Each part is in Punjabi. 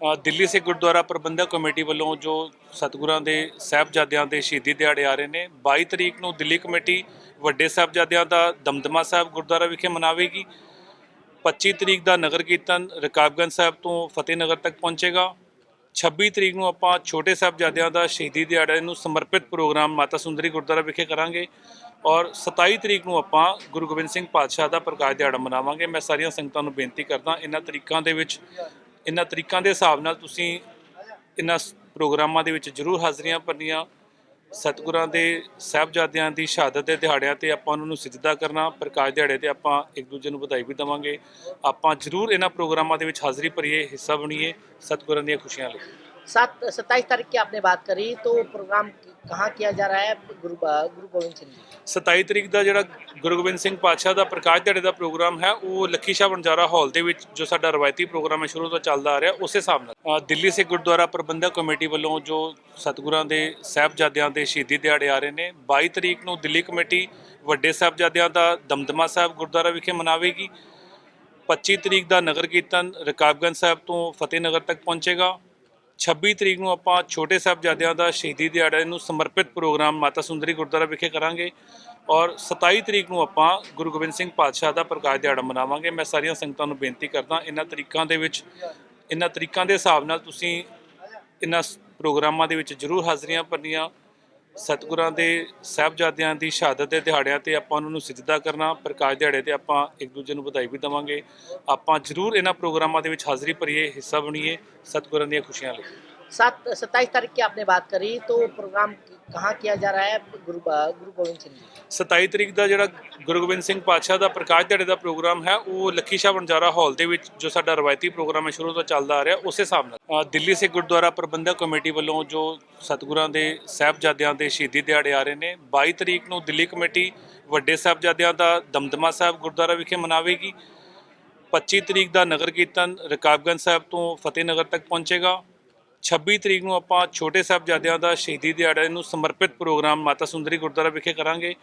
ਦਿੱਲੀ ਸਿੱਖ ਗੁਰਦੁਆਰਾ ਪ੍ਰਬੰਧਕ ਕਮੇਟੀ ਵੱਲੋਂ ਜੋ ਸਤਿਗੁਰਾਂ ਦੇ ਸਾਹਿਬਜ਼ਾਦਿਆਂ ਦੇ ਸ਼ਹੀਦੀ ਦਿਹਾੜੇ ਆ ਰਹੇ ਨੇ 22 ਤਰੀਕ ਨੂੰ ਦਿੱਲੀ ਕਮੇਟੀ ਵੱਡੇ ਸਾਹਿਬਜ਼ਾਦਿਆਂ ਦਾ ਦਮਦਮਾ ਸਾਹਿਬ ਗੁਰਦੁਆਰਾ ਵਿਖੇ ਮਨਾਵੇਗੀ। 25 ਤਰੀਕ ਦਾ ਨਗਰ ਕੀਰਤਨ ਰਕਾਬਗੰਜ ਸਾਹਿਬ ਤੋਂ ਫਤਿਹਨਗਰ ਤੱਕ ਪਹੁੰਚੇਗਾ। 26 ਤਰੀਕ ਨੂੰ ਆਪਾਂ ਛੋਟੇ ਸਾਹਿਬਜ਼ਾਦਿਆਂ ਦਾ ਸ਼ਹੀਦੀ ਦਿਹਾੜੇ ਨੂੰ ਸਮਰਪਿਤ ਪ੍ਰੋਗਰਾਮ ਮਾਤਾ ਸੁੰਦਰੀ ਗੁਰਦੁਆਰਾ ਵਿਖੇ ਕਰਾਂਗੇ ਔਰ 27 ਤਰੀਕ ਨੂੰ ਆਪਾਂ ਗੁਰੂ ਗੋਬਿੰਦ ਸਿੰਘ ਪਾਤਸ਼ਾਹ ਦਾ ਪ੍ਰਕਾਸ਼ ਦਿਹਾੜਾ ਮਨਾਵਾਂਗੇ। ਮੈਂ ਸਾਰੀਆਂ ਸੰਗਤਾਂ ਨੂੰ ਬੇਨਤੀ ਕਰਦਾ, ਇਹਨਾਂ ਤਰੀਕਾਂ ਦੇ ਵਿੱਚ ਇਹਨਾਂ ਤਰੀਕਾਂ ਦੇ ਹਿਸਾਬ ਨਾਲ ਤੁਸੀਂ ਇਹਨਾਂ ਸ- ਪ੍ਰੋਗਰਾਮਾਂ ਦੇ ਵਿੱਚ ਜ਼ਰੂਰ ਹਾਜ਼ਰੀਆਂ ਭਰਨੀਆਂ। ਸਤਿਗੁਰਾਂ ਦੇ, ਸਾਹਿਬਜ਼ਾਦਿਆਂ ਦੀ ਸ਼ਹਾਦਤ ਦੇ ਦਿਹਾੜਿਆਂ ਤੇ ਆਪਾਂ ਉਹਨਾਂ ਨੂੰ ਸਿਜਦਾ ਕਰਨਾ, ਪ੍ਰਕਾਸ਼ ਦਿਹਾੜੇ ਤੇ ਆਪਾਂ ਇੱਕ ਦੂਜੇ ਨੂੰ ਵਧਾਈ ਵੀ ਦੇਵਾਂਗੇ। ਆਪਾਂ ਜ਼ਰੂਰ ਇਹਨਾਂ ਪ੍ਰੋਗਰਾਮਾਂ ਦੇ ਵਿੱਚ ਹਾਜ਼ਰੀ ਭਰੀਏ, ਹਿੱਸਾ ਬਣੀਏ ਸਤਿਗੁਰਾਂ ਦੀਆਂ ਖੁਸ਼ੀਆਂ ਲਈ। सात सत्ताईस तारीख की आपने बात करी तो प्रोग्राम की- कहाँ किया जा रहा है गुरु गुरु गोविंद सिंह जी 27 ਤਰੀਕ ਦਾ ਜਿਹੜਾ ਗੁਰੂ ਗੋਬਿੰਦ ਸਿੰਘ ਪਾਤਸ਼ਾਹ ਦਾ ਪ੍ਰਕਾਸ਼ ਦਿਹਾੜੇ ਦਾ ਪ੍ਰੋਗਰਾਮ ਹੈ ਉਹ ਲੱਖੀ ਸ਼ਾਹ ਬੰਜਾਰਾ ਹਾਲ ਦੇ ਵਿੱਚ ਜੋ ਸਾਡਾ ਰਵਾਇਤੀ ਪ੍ਰੋਗਰਾਮ ਹੈ ਸ਼ੁਰੂ ਤੋਂ ਚੱਲਦਾ ਆ ਰਿਹਾ ਉਸੇ ਹਿਸਾਬ ਨਾਲ ਅ, ਦਿੱਲੀ ਸਿੱਖ ਗੁਰਦੁਆਰਾ ਪ੍ਰਬੰਧਕ ਕਮੇਟੀ ਵੱਲੋਂ ਜੋ ਸਤਿਗੁਰਾਂ ਦੇ ਸਾਹਿਬਜ਼ਾਦਿਆਂ ਦੇ ਸ਼ਹੀਦੀ ਦਿਹਾੜੇ ਆ ਰਹੇ ਨੇ 22 ਤਰੀਕ ਨੂੰ ਦਿੱਲੀ ਕਮੇਟੀ ਵੱਡੇ ਸਾਹਿਬਜ਼ਾਦਿਆਂ ਦਾ ਦਮਦਮਾ ਸਾਹਿਬ ਗੁਰਦੁਆਰਾ ਵਿਖੇ ਮਨਾਵੇਗੀ 25 ਤਰੀਕ ਦਾ ਨਗਰ ਕੀਰਤਨ ਰਕਾਬਗੰਜ ਸਾਹਿਬ ਤੋਂ ਫਤਿਹਨਗਰ ਤੱਕ ਪਹੁੰਚੇਗਾ 26 ਤਰੀਕ ਨੂੰ ਆਪਾਂ ਛੋਟੇ ਸਾਹਿਬਜ਼ਾਦਿਆਂ ਦਾ ਸ਼ਹੀਦੀ ਦਿਹਾੜਾ ਨੂੰ ਸਮਰਪਿਤ ਪ੍ਰੋਗਰਾਮ ਮਾਤਾ ਸੁੰਦਰੀ ਗੁਰਦੁਆਰਾ ਵਿਖੇ ਕਰਾਂਗੇ ਔਰ 27 ਤਰੀਕ ਨੂੰ ਆਪਾਂ ਗੁਰੂ ਗੋਬਿੰਦ ਸਿੰਘ ਪਾਤਸ਼ਾਹ ਦਾ ਪ੍ਰਕਾਸ਼ ਦਿਹਾੜਾ ਮਨਾਵਾਂਗੇ। ਮੈਂ ਸਾਰੀਆਂ ਸੰਗਤਾਂ ਨੂੰ ਬੇਨਤੀ ਕਰਦਾ, ਇਹਨਾਂ ਤਰੀਕਾਂ ਦੇ ਵਿੱਚ, ਇਹਨਾਂ ਤਰੀਕਾਂ ਦੇ ਹਿਸਾਬ ਨਾਲ ਤੁਸੀਂ ਇਹਨਾਂ ਸ- ਪ੍ਰੋਗਰਾਮਾਂ ਦੇ ਵਿੱਚ ਜ਼ਰੂਰ ਹਾਜ਼ਰੀਆਂ ਭਰਨੀਆਂ। ਸਤਿਗੁਰਾਂ ਦੇ ਸਾਹਿਬਜ਼ਾਦਿਆਂ ਦੀ ਸ਼ਹਾਦਤ ਦੇ ਦਿਹਾੜਿਆਂ ਤੇ ਆਪਾਂ ਉਹਨਾਂ ਨੂੰ ਸਿਜਦਾ ਕਰਨਾ, ਪ੍ਰਕਾਸ਼ ਦਿਹਾੜੇ ਤੇ ਆਪਾਂ ਇੱਕ ਦੂਜੇ ਨੂੰ ਵਧਾਈ ਵੀ ਦੇਵਾਂਗੇ। ਆਪਾਂ ਜ਼ਰੂਰ ਇਹਨਾਂ ਪ੍ਰੋਗਰਾਮਾਂ ਦੇ ਵਿੱਚ ਹਾਜ਼ਰੀ ਭਰੀਏ, ਹਿੱਸਾ ਬਣੀਏ ਸਤਿਗੁਰਾਂ ਦੀਆਂ ਖੁਸ਼ੀਆਂ ਲਈ। सात सत्ताईस तारीख की आपने बात करी तो प्रोग्राम की- कहाँ किया जा रहा है गुरु गुरु गोविंद सिंह जी 27 ਤਰੀਕ ਦਾ ਜਿਹੜਾ ਗੁਰੂ ਗੋਬਿੰਦ ਸਿੰਘ ਪਾਤਸ਼ਾਹ ਦਾ ਪ੍ਰਕਾਸ਼ ਦਿਹਾੜੇ ਦਾ ਪ੍ਰੋਗਰਾਮ ਹੈ ਉਹ ਲੱਖੀ ਸ਼ਾਹ ਬੰਜਾਰਾ ਹਾਲ ਦੇ ਵਿੱਚ ਜੋ ਸਾਡਾ ਰਵਾਇਤੀ ਪ੍ਰੋਗਰਾਮ ਹੈ ਸ਼ੁਰੂ ਤੋਂ ਚੱਲਦਾ ਆ ਰਿਹਾ ਉਸੇ ਹਿਸਾਬ ਨਾਲ ਅ, ਦਿੱਲੀ ਸਿੱਖ ਗੁਰਦੁਆਰਾ ਪ੍ਰਬੰਧਕ ਕਮੇਟੀ ਵੱਲੋਂ ਜੋ ਸਤਿਗੁਰਾਂ ਦੇ ਸਾਹਿਬਜ਼ਾਦਿਆਂ ਦੇ ਸ਼ਹੀਦੀ ਦਿਹਾੜੇ ਆ ਰਹੇ ਨੇ 22 ਤਰੀਕ ਨੂੰ ਦਿੱਲੀ ਕਮੇਟੀ ਵੱਡੇ ਸਾਹਿਬਜ਼ਾਦਿਆਂ ਦਾ ਦਮਦਮਾ ਸਾਹਿਬ ਗੁਰਦੁਆਰਾ ਵਿਖੇ ਮਨਾਵੇਗੀ 25 ਤਰੀਕ ਦਾ ਨਗਰ ਕੀਰਤਨ ਰਕਾਬਗੰਜ ਸਾਹਿਬ ਤੋਂ ਫਤਿਹਨਗਰ ਤੱਕ ਪਹੁੰਚੇਗਾ 26 ਤਰੀਕ ਨੂੰ ਆਪਾਂ ਛੋਟੇ ਸਾਹਿਬਜ਼ਾਦਿਆਂ ਦਾ ਸ਼ਹੀਦੀ ਦਿਹਾੜੇ ਨੂੰ ਸਮਰਪਿਤ ਪ੍ਰੋਗਰਾਮ ਮਾਤਾ ਸੁੰਦਰੀ ਗੁਰਦੁਆਰਾ ਵਿਖੇ ਕਰਾਂਗੇ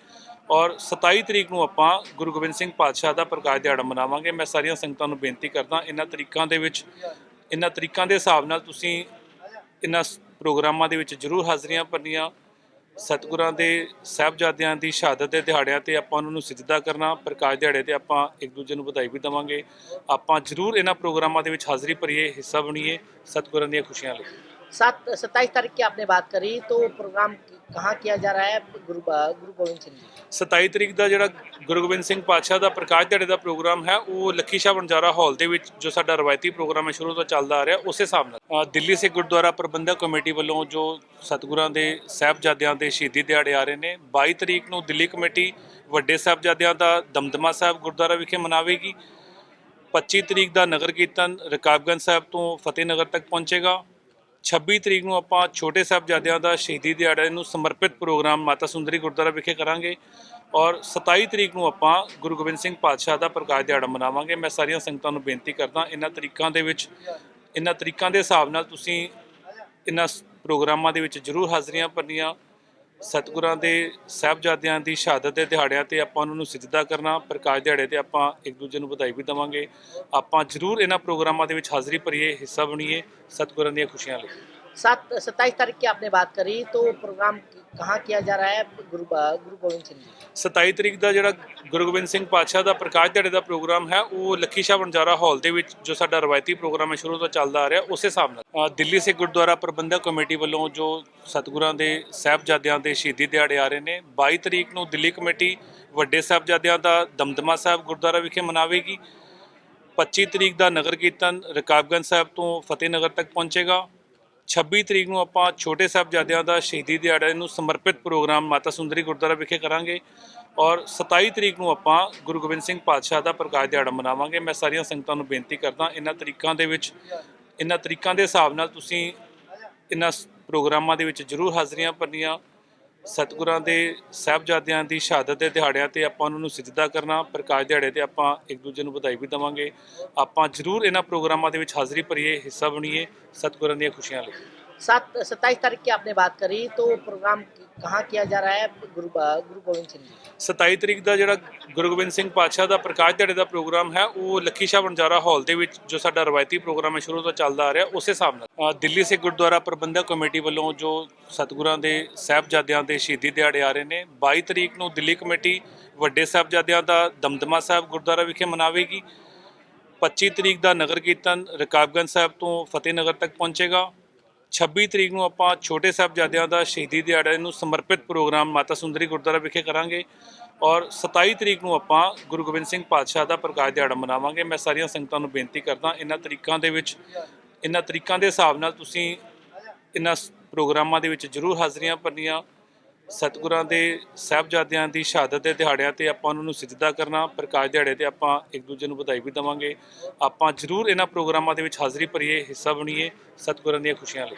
ਔਰ 27 ਤਰੀਕ ਨੂੰ ਆਪਾਂ ਗੁਰੂ ਗੋਬਿੰਦ ਸਿੰਘ ਪਾਤਸ਼ਾਹ ਦਾ ਪ੍ਰਕਾਸ਼ ਦਿਹਾੜਾ ਮਨਾਵਾਂਗੇ। ਮੈਂ ਸਾਰੀਆਂ ਸੰਗਤਾਂ ਨੂੰ ਬੇਨਤੀ ਕਰਦਾ, ਇਹਨਾਂ ਤਰੀਕਾਂ ਦੇ ਵਿੱਚ, ਇਹਨਾਂ ਤਰੀਕਾਂ ਦੇ ਹਿਸਾਬ ਨਾਲ ਤੁਸੀਂ ਇਹਨਾਂ ਸ- ਪ੍ਰੋਗਰਾਮਾਂ ਦੇ ਵਿੱਚ ਜ਼ਰੂਰ ਹਾਜ਼ਰੀਆਂ ਭਰਨੀਆਂ। ਸਤਿਗੁਰਾਂ ਦੇ ਸਾਹਿਬਜ਼ਾਦਿਆਂ ਦੀ ਸ਼ਹਾਦਤ ਦੇ ਦਿਹਾੜਿਆਂ ਤੇ ਆਪਾਂ ਉਹਨਾਂ ਨੂੰ ਸਿਜਦਾ ਕਰਨਾ, ਪ੍ਰਕਾਸ਼ ਦਿਹਾੜੇ ਤੇ ਆਪਾਂ ਇੱਕ ਦੂਜੇ ਨੂੰ ਵਧਾਈ ਵੀ ਦੇਵਾਂਗੇ। ਆਪਾਂ ਜ਼ਰੂਰ ਇਹਨਾਂ ਪ੍ਰੋਗਰਾਮਾਂ ਦੇ ਵਿੱਚ ਹਾਜ਼ਰੀ ਭਰੀਏ, ਹਿੱਸਾ ਬਣੀਏ ਸਤਿਗੁਰਾਂ ਦੀਆਂ ਖੁਸ਼ੀਆਂ ਲਈ। सात सत्ताईस तारीख की आपने बात करी तो प्रोग्राम की- कहाँ किया जा रहा है गुरु गुरु गोविंद सिंह जी 27 ਤਰੀਕ ਦਾ ਜਿਹੜਾ ਗੁਰੂ ਗੋਬਿੰਦ ਸਿੰਘ ਪਾਤਸ਼ਾਹ ਦਾ ਪ੍ਰਕਾਸ਼ ਦਿਹਾੜੇ ਦਾ ਪ੍ਰੋਗਰਾਮ ਹੈ ਉਹ ਲੱਖੀ ਸ਼ਾਹ ਬੰਜਾਰਾ ਹਾਲ ਦੇ ਵਿੱਚ ਜੋ ਸਾਡਾ ਰਵਾਇਤੀ ਪ੍ਰੋਗਰਾਮ ਹੈ ਸ਼ੁਰੂ ਤੋਂ ਚੱਲਦਾ ਆ ਰਿਹਾ ਉਸੇ ਹਿਸਾਬ ਨਾਲ ਅ, ਦਿੱਲੀ ਸਿੱਖ ਗੁਰਦੁਆਰਾ ਪ੍ਰਬੰਧਕ ਕਮੇਟੀ ਵੱਲੋਂ ਜੋ ਸਤਿਗੁਰਾਂ ਦੇ ਸਾਹਿਬਜ਼ਾਦਿਆਂ ਦੇ ਸ਼ਹੀਦੀ ਦਿਹਾੜੇ ਆ ਰਹੇ ਨੇ 22 ਤਰੀਕ ਨੂੰ ਦਿੱਲੀ ਕਮੇਟੀ ਵੱਡੇ ਸਾਹਿਬਜ਼ਾਦਿਆਂ ਦਾ ਦਮਦਮਾ ਸਾਹਿਬ ਗੁਰਦੁਆਰਾ ਵਿਖੇ ਮਨਾਵੇਗੀ 25 ਤਰੀਕ ਦਾ ਨਗਰ ਕੀਰਤਨ ਰਕਾਬਗੰਜ ਸਾਹਿਬ ਤੋਂ ਫਤਿਹਨਗਰ ਤੱਕ ਪਹੁੰਚੇਗਾ 26 ਤਰੀਕ ਨੂੰ ਆਪਾਂ ਛੋਟੇ ਸਾਹਿਬਜ਼ਾਦਿਆਂ ਦਾ ਸ਼ਹੀਦੀ ਦਿਹਾੜੇ ਨੂੰ ਸਮਰਪਿਤ ਪ੍ਰੋਗਰਾਮ ਮਾਤਾ ਸੁੰਦਰੀ ਗੁਰਦੁਆਰਾ ਵਿਖੇ ਕਰਾਂਗੇ ਔਰ 27 ਤਰੀਕ ਨੂੰ ਆਪਾਂ ਗੁਰੂ ਗੋਬਿੰਦ ਸਿੰਘ ਪਾਤਸ਼ਾਹ ਦਾ ਪ੍ਰਕਾਸ਼ ਦਿਹਾੜਾ ਮਨਾਵਾਂਗੇ। ਮੈਂ ਸਾਰੀਆਂ ਸੰਗਤਾਂ ਨੂੰ ਬੇਨਤੀ ਕਰਦਾ, ਇਹਨਾਂ ਤਰੀਕਾਂ ਦੇ ਵਿੱਚ, ਇਹਨਾਂ ਤਰੀਕਾਂ ਦੇ ਹਿਸਾਬ ਨਾਲ ਤੁਸੀਂ ਇਹਨਾਂ ਸ- ਪ੍ਰੋਗਰਾਮਾਂ ਦੇ ਵਿੱਚ ਜ਼ਰੂਰ ਹਾਜ਼ਰੀਆਂ ਭਰਨੀਆਂ। ਸਤਿਗੁਰਾਂ ਦੇ ਸਾਹਿਬਜ਼ਾਦਿਆਂ ਦੀ ਸ਼ਹਾਦਤ ਦੇ ਦਿਹਾੜਿਆਂ ਤੇ ਆਪਾਂ ਉਹਨਾਂ ਨੂੰ ਸਿਜਦਾ ਕਰਨਾ, ਪ੍ਰਕਾਸ਼ ਦਿਹਾੜੇ ਤੇ ਆਪਾਂ ਇੱਕ ਦੂਜੇ ਨੂੰ ਵਧਾਈ ਵੀ ਦੇਵਾਂਗੇ। ਆਪਾਂ ਜ਼ਰੂਰ ਇਹਨਾਂ ਪ੍ਰੋਗਰਾਮਾਂ ਦੇ ਵਿੱਚ ਹਾਜ਼ਰੀ ਭਰੀਏ, ਹਿੱਸਾ ਬਣੀਏ ਸਤਿਗੁਰਾਂ ਦੀਆਂ ਖੁਸ਼ੀਆਂ ਲਈ। सात सत्ताईस तारीख की आपने बात करी तो प्रोग्राम की- कहाँ किया जा रहा है गुरु गुरु गोविंद सिंह जी 27 ਤਰੀਕ ਦਾ ਜਿਹੜਾ ਗੁਰੂ ਗੋਬਿੰਦ ਸਿੰਘ ਪਾਤਸ਼ਾਹ ਦਾ ਪ੍ਰਕਾਸ਼ ਦਿਹਾੜੇ ਦਾ ਪ੍ਰੋਗਰਾਮ ਹੈ ਉਹ ਲੱਖੀ ਸ਼ਾਹ ਬੰਜਾਰਾ ਹਾਲ ਦੇ ਵਿੱਚ ਜੋ ਸਾਡਾ ਰਵਾਇਤੀ ਪ੍ਰੋਗਰਾਮ ਹੈ ਸ਼ੁਰੂ ਤੋਂ ਚੱਲਦਾ ਆ ਰਿਹਾ ਉਸੇ ਹਿਸਾਬ ਨਾਲ ਅ, ਦਿੱਲੀ ਸਿੱਖ ਗੁਰਦੁਆਰਾ ਪ੍ਰਬੰਧਕ ਕਮੇਟੀ ਵੱਲੋਂ ਜੋ ਸਤਿਗੁਰਾਂ ਦੇ ਸਾਹਿਬਜ਼ਾਦਿਆਂ ਦੇ ਸ਼ਹੀਦੀ ਦਿਹਾੜੇ ਆ ਰਹੇ ਨੇ 22 ਤਰੀਕ ਨੂੰ ਦਿੱਲੀ ਕਮੇਟੀ ਵੱਡੇ ਸਾਹਿਬਜ਼ਾਦਿਆਂ ਦਾ ਦਮਦਮਾ ਸਾਹਿਬ ਗੁਰਦੁਆਰਾ ਵਿਖੇ ਮਨਾਵੇਗੀ 25 ਤਰੀਕ ਦਾ ਨਗਰ ਕੀਰਤਨ ਰਕਾਬਗੰਜ ਸਾਹਿਬ ਤੋਂ ਫਤਿਹਨਗਰ ਤੱਕ ਪਹੁੰਚੇਗਾ 26 ਤਰੀਕ ਨੂੰ ਆਪਾਂ ਛੋਟੇ ਸਾਹਿਬਜ਼ਾਦਿਆਂ ਦਾ ਸ਼ਹੀਦੀ ਦਿਹਾੜਾ ਨੂੰ ਸਮਰਪਿਤ ਪ੍ਰੋਗਰਾਮ ਮਾਤਾ ਸੁੰਦਰੀ ਗੁਰਦੁਆਰਾ ਵਿਖੇ ਕਰਾਂਗੇ। ਔਰ 27 ਤਰੀਕ ਨੂੰ ਆਪਾਂ ਗੁਰੂ ਗੋਬਿੰਦ ਸਿੰਘ ਪਾਤਸ਼ਾਹ ਦਾ ਪ੍ਰਕਾਸ਼ ਦਿਹਾੜਾ ਮਨਾਵਾਂਗੇ। ਮੈਂ ਸਾਰੀਆਂ ਸੰਗਤਾਂ ਨੂੰ ਬੇਨਤੀ ਕਰਦਾ, ਇਹਨਾਂ ਤਰੀਕਾਂ ਦੇ ਵਿੱਚ, ਇਹਨਾਂ ਤਰੀਕਾਂ ਦੇ ਹਿਸਾਬ ਨਾਲ ਤੁਸੀਂ ਇਹਨਾਂ ਸ- ਪ੍ਰੋਗਰਾਮਾਂ ਦੇ ਵਿੱਚ ਜ਼ਰੂਰ ਹਾਜ਼ਰੀਆਂ ਭਰਨੀਆਂ। ਸਤਿਗੁਰਾਂ ਦੇ ਸਾਹਿਬਜ਼ਾਦਿਆਂ ਦੀ ਸ਼ਹਾਦਤ ਦੇ ਦਿਹਾੜਿਆਂ ਤੇ ਆਪਾਂ ਉਹਨਾਂ ਨੂੰ ਸਿਜਦਾ ਕਰਨਾ, ਪ੍ਰਕਾਸ਼ ਦਿਹਾੜੇ ਤੇ ਆਪਾਂ ਇੱਕ ਦੂਜੇ ਨੂੰ ਵਧਾਈ ਵੀ ਦੇਵਾਂਗੇ। ਆਪਾਂ ਜ਼ਰੂਰ ਇਹਨਾਂ ਪ੍ਰੋਗਰਾਮਾਂ ਦੇ ਵਿੱਚ ਹਾਜ਼ਰੀ ਭਰੀਏ, ਹਿੱਸਾ ਬਣੀਏ ਸਤਿਗੁਰਾਂ ਦੀਆਂ ਖੁਸ਼ੀਆਂ ਲਈ। सात सत्ताईस तारीख की आपने बात करी तो प्रोग्राम कहाँ किया जा रहा है गुरु गुरु गोविंद सिंह जी 27 ਤਰੀਕ ਦਾ ਜਿਹੜਾ ਗੁਰੂ ਗੋਬਿੰਦ ਸਿੰਘ ਪਾਤਸ਼ਾਹ ਦਾ ਪ੍ਰਕਾਸ਼ ਦਿਹਾੜੇ ਦਾ ਪ੍ਰੋਗਰਾਮ ਹੈ ਉਹ ਲੱਖੀ ਸ਼ਾਹ ਵਣਜਾਰਾ ਹਾਲ ਦੇ ਵਿੱਚ ਜੋ ਸਾਡਾ ਰਵਾਇਤੀ ਪ੍ਰੋਗਰਾਮ ਹੈ ਸ਼ੁਰੂ ਤੋਂ ਚੱਲਦਾ ਆ ਰਿਹਾ ਉਸੇ ਹਿਸਾਬ ਨਾਲ ਅ, ਦਿੱਲੀ ਸਿੱਖ ਗੁਰਦੁਆਰਾ ਪ੍ਰਬੰਧਕ ਕਮੇਟੀ ਵੱਲੋਂ ਜੋ ਸਤਿਗੁਰਾਂ ਦੇ ਸਾਹਿਬਜ਼ਾਦਿਆਂ ਦੇ ਸ਼ਹੀਦੀ ਦਿਹਾੜੇ ਆ ਰਹੇ ਨੇ 22 ਤਰੀਕ ਨੂੰ ਦਿੱਲੀ ਕਮੇਟੀ ਵੱਡੇ ਸਾਹਿਬਜ਼ਾਦਿਆਂ ਦਾ ਦਮਦਮਾ ਸਾਹਿਬ ਗੁਰਦੁਆਰਾ ਵਿਖੇ ਮਨਾਵੇਗੀ 25 ਤਰੀਕ ਦਾ ਨਗਰ ਕੀਰਤਨ ਰਕਾਬਗੰਜ ਸਾਹਿਬ ਤੋਂ ਫਤਿਹਨਗਰ ਤੱਕ ਪਹੁੰਚੇਗਾ 26 ਤਰੀਕ ਨੂੰ ਆਪਾਂ ਛੋਟੇ ਸਾਹਿਬਜ਼ਾਦਿਆਂ ਦਾ ਸ਼ਹੀਦੀ ਦਿਹਾੜੇ ਨੂੰ ਸਮਰਪਿਤ ਪ੍ਰੋਗਰਾਮ ਮਾਤਾ ਸੁੰਦਰੀ ਗੁਰਦੁਆਰਾ ਵਿਖੇ ਕਰਾਂਗੇ ਔਰ 27 ਤਰੀਕ ਨੂੰ ਆਪਾਂ ਗੁਰੂ ਗੋਬਿੰਦ ਸਿੰਘ ਪਾਤਸ਼ਾਹ ਦਾ ਪ੍ਰਕਾਸ਼ ਦਿਹਾੜਾ ਮਨਾਵਾਂਗੇ। ਮੈਂ ਸਾਰੀਆਂ ਸੰਗਤਾਂ ਨੂੰ ਬੇਨਤੀ ਕਰਦਾ, ਇਹਨਾਂ ਤਰੀਕਾਂ ਦੇ ਵਿੱਚ, ਇਹਨਾਂ ਤਰੀਕਾਂ ਦੇ ਹਿਸਾਬ ਨਾਲ ਤੁਸੀਂ ਇਹਨਾਂ ਸ- ਪ੍ਰੋਗਰਾਮਾਂ ਦੇ ਵਿੱਚ ਜ਼ਰੂਰ ਹਾਜ਼ਰੀਆਂ ਭਰਨੀਆਂ। ਸਤਿਗੁਰਾਂ ਦੇ ਸਾਹਿਬਜ਼ਾਦਿਆਂ ਦੀ ਸ਼ਹਾਦਤ ਦੇ ਦਿਹਾੜਿਆਂ ਤੇ ਆਪਾਂ ਉਹਨਾਂ ਨੂੰ ਸਿਜਦਾ ਕਰਨਾ, ਪ੍ਰਕਾਸ਼ ਦਿਹਾੜੇ ਤੇ ਆਪਾਂ ਇੱਕ ਦੂਜੇ ਨੂੰ ਵਧਾਈ ਵੀ ਦੇਵਾਂਗੇ। ਆਪਾਂ ਜ਼ਰੂਰ ਇਹਨਾਂ ਪ੍ਰੋਗਰਾਮਾਂ ਦੇ ਵਿੱਚ ਹਾਜ਼ਰੀ ਭਰੀਏ, ਹਿੱਸਾ ਬਣੀਏ ਸਤਿਗੁਰਾਂ ਦੀਆਂ ਖੁਸ਼ੀਆਂ ਲਈ।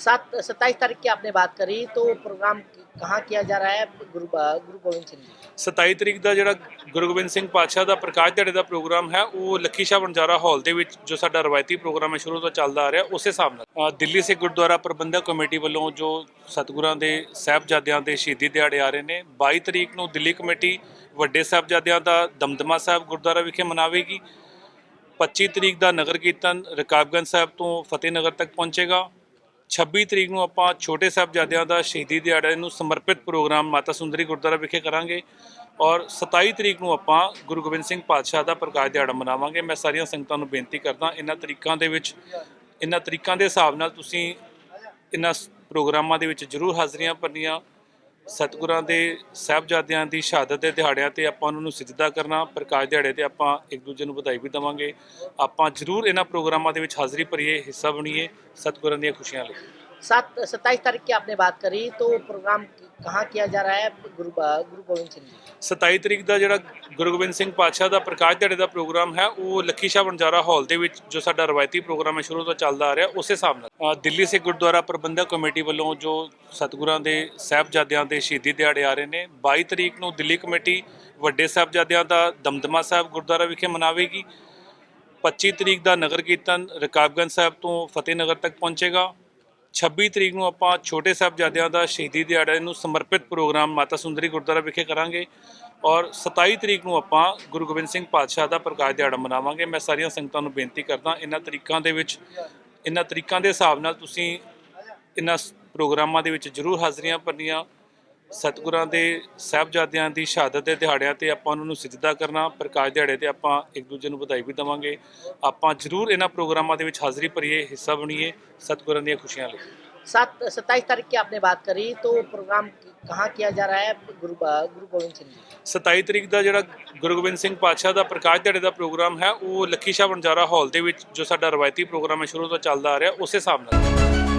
सात सत्ताईस तारीख की आपने बात करी तो प्रोग्राम कहाँ किया जा रहा है गुरु गुरु गोविंद सिंह जी 27 ਤਰੀਕ ਦਾ ਜਿਹੜਾ ਗੁਰੂ ਗੋਬਿੰਦ ਸਿੰਘ ਪਾਤਸ਼ਾਹ ਦਾ ਪ੍ਰਕਾਸ਼ ਦਿਹਾੜੇ ਦਾ ਪ੍ਰੋਗਰਾਮ ਹੈ ਉਹ ਲੱਖੀ ਸ਼ਾਹ ਵਣਜਾਰਾ ਹਾਲ ਦੇ ਵਿੱਚ ਜੋ ਸਾਡਾ ਰਵਾਇਤੀ ਪ੍ਰੋਗਰਾਮ ਹੈ ਸ਼ੁਰੂ ਤੋਂ ਚੱਲਦਾ ਆ ਰਿਹਾ ਉਸੇ ਹਿਸਾਬ ਨਾਲ ਅ, ਦਿੱਲੀ ਸਿੱਖ ਗੁਰਦੁਆਰਾ ਪ੍ਰਬੰਧਕ ਕਮੇਟੀ ਵੱਲੋਂ ਜੋ ਸਤਿਗੁਰਾਂ ਦੇ ਸਾਹਿਬਜ਼ਾਦਿਆਂ ਦੇ ਸ਼ਹੀਦੀ ਦਿਹਾੜੇ ਆ ਰਹੇ ਨੇ 22 ਤਰੀਕ ਨੂੰ ਦਿੱਲੀ ਕਮੇਟੀ ਵੱਡੇ ਸਾਹਿਬਜ਼ਾਦਿਆਂ ਦਾ ਦਮਦਮਾ ਸਾਹਿਬ ਗੁਰਦੁਆਰਾ ਵਿਖੇ ਮਨਾਵੇਗੀ 25 ਤਰੀਕ ਦਾ ਨਗਰ ਕੀਰਤਨ ਰਕਾਬਗੰਜ ਸਾਹਿਬ ਤੋਂ ਫਤਿਹਨਗਰ ਤੱਕ ਪਹੁੰਚੇਗਾ 26 ਤਰੀਕ ਨੂੰ ਆਪਾਂ ਛੋਟੇ ਸਾਹਿਬਜ਼ਾਦਿਆਂ ਦਾ ਸ਼ਹੀਦੀ ਦਿਹਾੜਾ ਨੂੰ ਸਮਰਪਿਤ ਪ੍ਰੋਗਰਾਮ ਮਾਤਾ ਸੁੰਦਰੀ ਗੁਰਦੁਆਰਾ ਵਿਖੇ ਕਰਾਂਗੇ ਔਰ 27 ਤਰੀਕ ਨੂੰ ਆਪਾਂ ਗੁਰੂ ਗੋਬਿੰਦ ਸਿੰਘ ਪਾਤਸ਼ਾਹ ਦਾ ਪ੍ਰਕਾਸ਼ ਦਿਹਾੜਾ ਮਨਾਵਾਂਗੇ। ਮੈਂ ਸਾਰੀਆਂ ਸੰਗਤਾਂ ਨੂੰ ਬੇਨਤੀ ਕਰਦਾ, ਇਹਨਾਂ ਤਰੀਕਾਂ ਦੇ ਵਿੱਚ, ਇਹਨਾਂ ਤਰੀਕਾਂ ਦੇ ਹਿਸਾਬ ਨਾਲ ਤੁਸੀਂ ਇਹਨਾਂ ਸ- ਪ੍ਰੋਗਰਾਮਾਂ ਦੇ ਵਿੱਚ ਜ਼ਰੂਰ ਹਾਜ਼ਰੀਆਂ ਭਰਨੀਆਂ। ਸਤਿਗੁਰਾਂ ਦੇ ਸਾਹਿਬਜ਼ਾਦਿਆਂ ਦੀ ਸ਼ਹਾਦਤ ਦੇ ਦਿਹਾੜਿਆਂ ਤੇ ਆਪਾਂ ਉਹਨਾਂ ਨੂੰ ਸਿਜਦਾ ਕਰਨਾ, ਪ੍ਰਕਾਸ਼ ਦਿਹਾੜੇ ਤੇ ਆਪਾਂ ਇੱਕ ਦੂਜੇ ਨੂੰ ਵਧਾਈ ਵੀ ਦੇਵਾਂਗੇ। ਆਪਾਂ ਜ਼ਰੂਰ ਇਹਨਾਂ ਪ੍ਰੋਗਰਾਮਾਂ ਦੇ ਵਿੱਚ ਹਾਜ਼ਰੀ ਭਰੀਏ, ਹਿੱਸਾ ਬਣੀਏ ਸਤਿਗੁਰਾਂ ਦੀਆਂ ਖੁਸ਼ੀਆਂ ਲਈ। सात सत्ताईस तारीख की आपने बात करी तो प्रोग्राम कहाँ किया जा रहा है गुरु गुरु गोविंद सिंह जी 27 ਤਰੀਕ ਦਾ ਜਿਹੜਾ ਗੁਰੂ ਗੋਬਿੰਦ ਸਿੰਘ ਪਾਤਸ਼ਾਹ ਦਾ ਪ੍ਰਕਾਸ਼ ਦਿਹਾੜੇ ਦਾ ਪ੍ਰੋਗਰਾਮ ਹੈ ਉਹ ਲੱਖੀ ਸ਼ਾਹ ਵਣਜਾਰਾ ਹਾਲ ਦੇ ਵਿੱਚ ਜੋ ਸਾਡਾ ਰਵਾਇਤੀ ਪ੍ਰੋਗਰਾਮ ਹੈ ਸ਼ੁਰੂ ਤੋਂ ਚੱਲਦਾ ਆ ਰਿਹਾ ਉਸੇ ਹਿਸਾਬ ਨਾਲ ਅ, ਦਿੱਲੀ ਸਿੱਖ ਗੁਰਦੁਆਰਾ ਪ੍ਰਬੰਧਕ ਕਮੇਟੀ ਵੱਲੋਂ ਜੋ ਸਤਿਗੁਰਾਂ ਦੇ ਸਾਹਿਬਜ਼ਾਦਿਆਂ ਦੇ ਸ਼ਹੀਦੀ ਦਿਹਾੜੇ ਆ ਰਹੇ ਨੇ 22 ਤਰੀਕ ਨੂੰ ਦਿੱਲੀ ਕਮੇਟੀ ਵੱਡੇ ਸਾਹਿਬਜ਼ਾਦਿਆਂ ਦਾ ਦਮਦਮਾ ਸਾਹਿਬ ਗੁਰਦੁਆਰਾ ਵਿਖੇ ਮਨਾਵੇਗੀ 25 ਤਰੀਕ ਦਾ ਨਗਰ ਕੀਰਤਨ ਰਕਾਬਗੰਜ ਸਾਹਿਬ ਤੋਂ ਫਤਿਹਨਗਰ ਤੱਕ ਪਹੁੰਚੇਗਾ 26 ਤਰੀਕ ਨੂੰ ਆਪਾਂ ਛੋਟੇ ਸਾਹਿਬਜ਼ਾਦਿਆਂ ਦਾ ਸ਼ਹੀਦੀ ਦਿਹਾੜੇ ਨੂੰ ਸਮਰਪਿਤ ਪ੍ਰੋਗਰਾਮ ਮਾਤਾ ਸੁੰਦਰੀ ਗੁਰਦੁਆਰਾ ਵਿਖੇ ਕਰਾਂਗੇ ਔਰ 27 ਤਰੀਕ ਨੂੰ ਆਪਾਂ ਗੁਰੂ ਗੋਬਿੰਦ ਸਿੰਘ ਪਾਤਸ਼ਾਹ ਦਾ ਪ੍ਰਕਾਸ਼ ਦਿਹਾੜਾ ਮਨਾਵਾਂਗੇ। ਮੈਂ ਸਾਰੀਆਂ ਸੰਗਤਾਂ ਨੂੰ ਬੇਨਤੀ ਕਰਦਾ, ਇਹਨਾਂ ਤਰੀਕਾਂ ਦੇ ਵਿੱਚ, ਇਹਨਾਂ ਤਰੀਕਾਂ ਦੇ ਹਿਸਾਬ ਨਾਲ ਤੁਸੀਂ ਇਹਨਾਂ ਸ- ਪ੍ਰੋਗਰਾਮਾਂ ਦੇ ਵਿੱਚ ਜ਼ਰੂਰ ਹਾਜ਼ਰੀਆਂ ਭਰਨੀਆਂ। ਸਤਿਗੁਰਾਂ ਦੇ ਸਾਹਿਬਜ਼ਾਦਿਆਂ ਦੀ ਸ਼ਹਾਦਤ ਦੇ ਦਿਹਾੜਿਆਂ ਤੇ ਆਪਾਂ ਉਹਨਾਂ ਨੂੰ ਸਿਜਦਾ ਕਰਨਾ ਪ੍ਰਕਾਸ਼ ਦਿਹਾੜੇ ਤੇ ਆਪਾਂ ਇੱਕ ਦੂਜੇ ਨੂੰ ਵਧਾਈ ਵੀ ਦੇਵਾਂਗੇ ਆਪਾਂ ਜ਼ਰੂਰ ਇਹਨਾਂ ਪ੍ਰੋਗਰਾਮਾਂ ਦੇ ਵਿੱਚ ਹਾਜ਼ਰੀ ਭਰੀਏ ਹਿੱਸਾ ਬਣੀਏ ਸਤਿਗੁਰਾਂ ਦੀਆਂ ਖੁਸ਼ੀਆਂ ਲਈ सात सत्ताईस तारीख की आपने बात करी तो प्रोग्राम कहाँ किया जा रहा है गुरु गुरु गोविंद सिंह जी 27 ਤਰੀਕ ਦਾ ਜਿਹੜਾ ਗੁਰੂ ਗੋਬਿੰਦ ਸਿੰਘ ਪਾਤਸ਼ਾਹ ਦਾ ਪ੍ਰਕਾਸ਼ ਦਿਹਾੜੇ ਦਾ ਪ੍ਰੋਗਰਾਮ ਹੈ ਉਹ ਲੱਖੀ ਸ਼ਾਹ ਵਣਜਾਰਾ ਹਾਲ ਦੇ ਵਿੱਚ ਜੋ ਸਾਡਾ ਰਵਾਇਤੀ ਪ੍ਰੋਗਰਾਮ ਹੈ ਸ਼ੁਰੂ ਤੋਂ ਚੱਲਦਾ ਆ ਰਿਹਾ ਉਸੇ ਹਿਸਾਬ ਨਾਲ